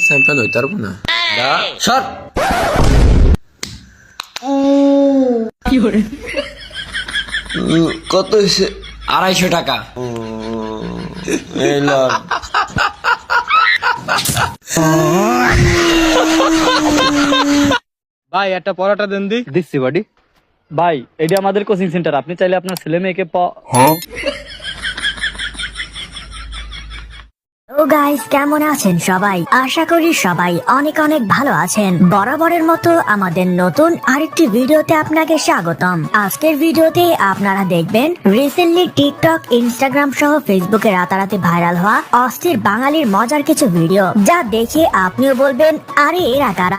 Champion হইতে পারব না না সর উম, কত হয়েছে আড়াইশো টাকা এই লন ভাই একটা পরোটা দেন দি। দিচ্ছি বাড়ি ভাই এটা আমাদের কোচিং সেন্টার আপনি চাইলে আপনার ছেলে মেয়েকে প- গাইস কেমন আছেন সবাই? আশা করি সবাই অনেক অনেক ভালো আছেন। বরাবরের মতো আমাদের নতুন আরেকটি ভিডিওতে আপনাকে স্বাগতম। আজকের ভিডিওতে আপনারা দেখবেন রিসেন্টলি টিকটক ইনস্টাগ্রাম সহ ফেসবুকে রাতারাতি ভাইরাল হওয়া অস্থির বাঙালির মজার কিছু ভিডিও যা দেখে আপনিও বলবেন, আরে এরা কারা?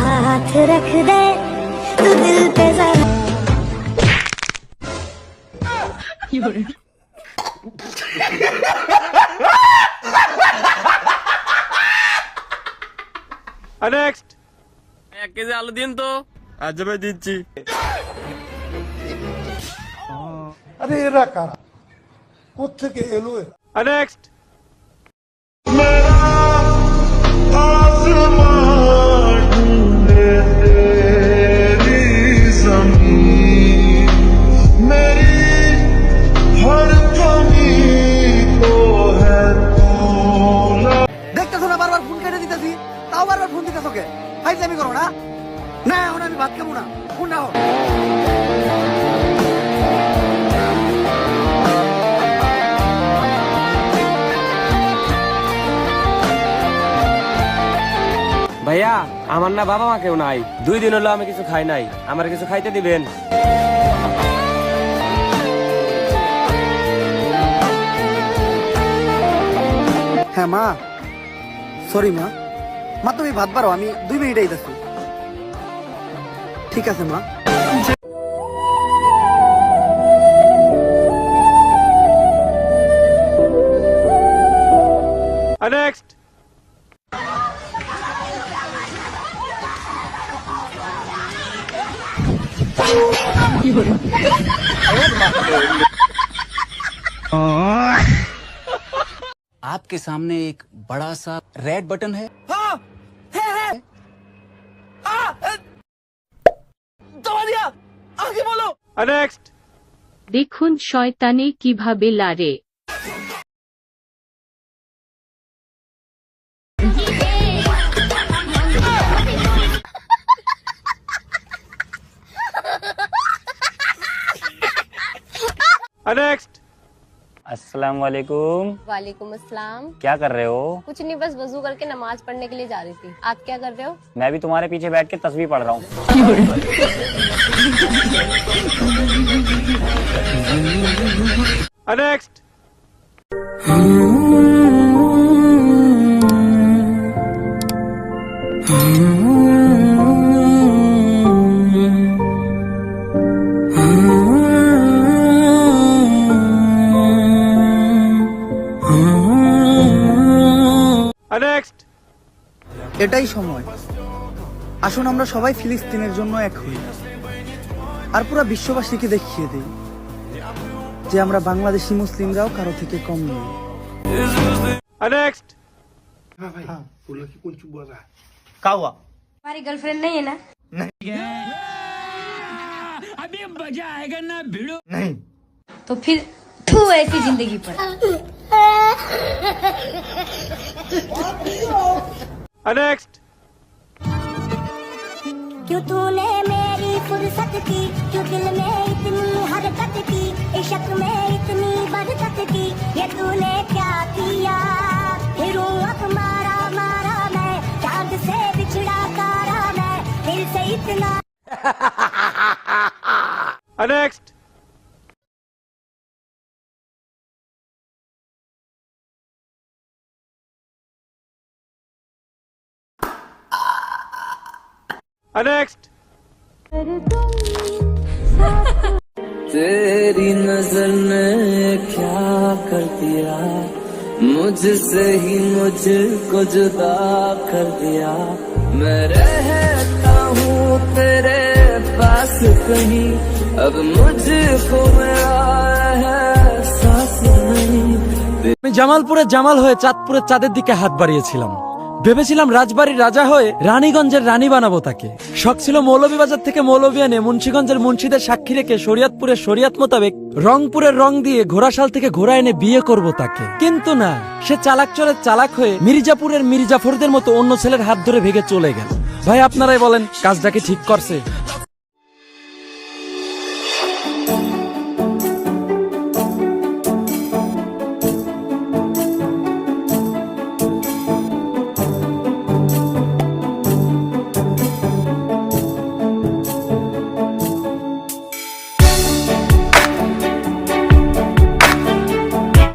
हाथ रख दे तू दिल पे जरा এক কেজি আলু দিন তো আজ ভাই দিচ্ছি আরে এরা কারা কোথেকে এলো এরা দেখতেছো না বারবার ফোন দিতেছি তাও বারবার ফোন দিতেছো কে ফাইজলামি করো না না এখন আমি ভাত খাব না ফোন নাও ভাইয়া আমার না বাবা মা কেউ নাই। দুই দিন হলো আমি কিছু খাই নাই। আমার কিছু খাইতে দিবেন? হ্যাঁ মা। সরি মা। মা তুমি ভাত পারো আমি দুই মিনিট আইতেছি। ঠিক আছে মা। आपके सामने एक बड़ा सा रेड बटन है দেখুন শয়তানে কিভাবে লারে अस्सलाम वालेकुम वालेकुम अस्सलाम। क्या कर रहे हो? कुछ नहीं बस वज़ू करके नमाज़ पढ़ने के लिए जा रही थी। आप क्या कर रहे हो? मैं भी तुम्हारे पीछे बैठ के तस्वीर पढ़ रहा हूँ। এটাই সময় আসুন আমরা সবাই ফিলিস্তিনের জন্য এক হই আর পুরো বিশ্ববাসীকে দেখিয়ে দিই যে আমরা বাংলাদেশি মুসলিমরাও কারো থেকে কম নই हमारी गर्लफ्रेंड नहीं है ना नहीं तो फिर तू ऐसी जिंदगी पर क्यों तूने मेरी फुर्सत की? क्यों दिल में इतनी हरकत की? इश्क में इतनी बरकत की? ये तूने क्या किया? फिरूं अब मारा मारा मैं। चाँद से बिछड़ा कारा मैं। दिल से इतना নেক্সট तेरी नजर ने क्या कर दिया मुझसे ही मुझको जुदा कर दिया मैं रहता हूँ तेरे पास कहीं अब मुझको मेरा एहसास नहीं আমি জামালপুরের জামাল হয়ে চাঁদপুরের চাঁদের দিকে হাত বাড়িয়েছিলাম ভেবেছিলাম রাজবাড়ির রাজা হয়ে রানীগঞ্জের রানী বানাবো তাকে। শখ ছিল মৌলভীবাজার থেকে মৌলভী আনে মুন্সীগঞ্জের মুন্সীদের সাক্ষী রেখে শরিয়াতপুরের শরিয়াত মোতাবেক রংপুরের রং দিয়ে ঘোড়াশাল থেকে ঘোড়া এনে বিয়ে করব তাকে। কিন্তু না, সে চালাক চলে চালাক হয়ে মির্জাপুরের মির্জাফরদের মতো অন্য ছেলের হাত ধরে ভেগে চলে গেল। ভাই, আপনারাই বলেন কাজটাকে ঠিক করছে?